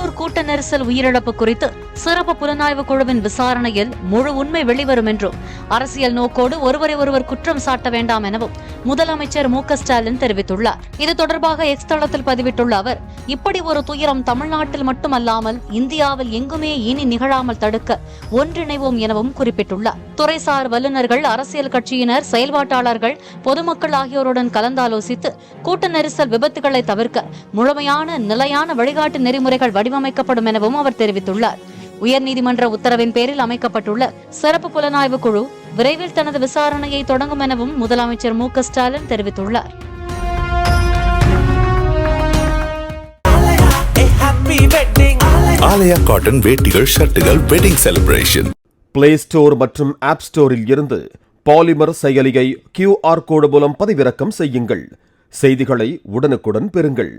கரூர் கூட்ட நெரிசல் உயிரிழப்பு குறித்து சிறப்பு புலனாய்வு குழுவின் விசாரணையில் முழு உண்மை வெளிவரும் என்றும் அரசியல் நோக்கோடு ஒருவரை ஒருவர் குற்றம் சாட்ட வேண்டாம் எனவும் முதலமைச்சர் மு ஸ்டாலின் தெரிவித்துள்ளார். இது தொடர்பாக எக்ஸ் தளத்தில் பதிவிட்டுள்ள அவர் இப்படி ஒரு துயரம் தமிழ்நாட்டில் மட்டுமல்லாமல் இந்தியாவில் எங்குமே இனி நிகழாமல் தடுக்க ஒன்றிணைவோம் எனவும் குறிப்பிட்டுள்ளார். துறைசார் வல்லுநர்கள் அரசியல் கட்சியினர் செயல்பாட்டாளர்கள் பொதுமக்கள் ஆகியோருடன் கலந்தாலோசித்து கூட்ட நெரிசல் விபத்துகளை தவிர்க்க முழுமையான நிலையான வழிகாட்டு நெறிமுறைகள் வடிவமைக்கப்படும் எனவும் அவர் தெரிவித்துள்ளார். உயர்நீதிமன்ற உத்தரவின் பேரில் அமைக்கப்பட்டுள்ள சிறப்பு புலனாய்வு குழு விரைவில் தனது விசாரணையை தொடங்கும் எனவும் முதலமைச்சர் மு க ஸ்டாலின் தெரிவித்துள்ளார். ஆலயா காட்டன் வேட்டிகள் ஷர்ட்டுகள் வெட்டிங் செலிப்ரேஷன் பிளே ஸ்டோர் மற்றும் ஆப் ஸ்டோரில் இருந்து பாலிமர் செயலியை கியூஆர் கோடு மூலம் பதிவிறக்கம் செய்யுங்கள். செய்திகளை உடனுக்குடன் பெறுங்கள்.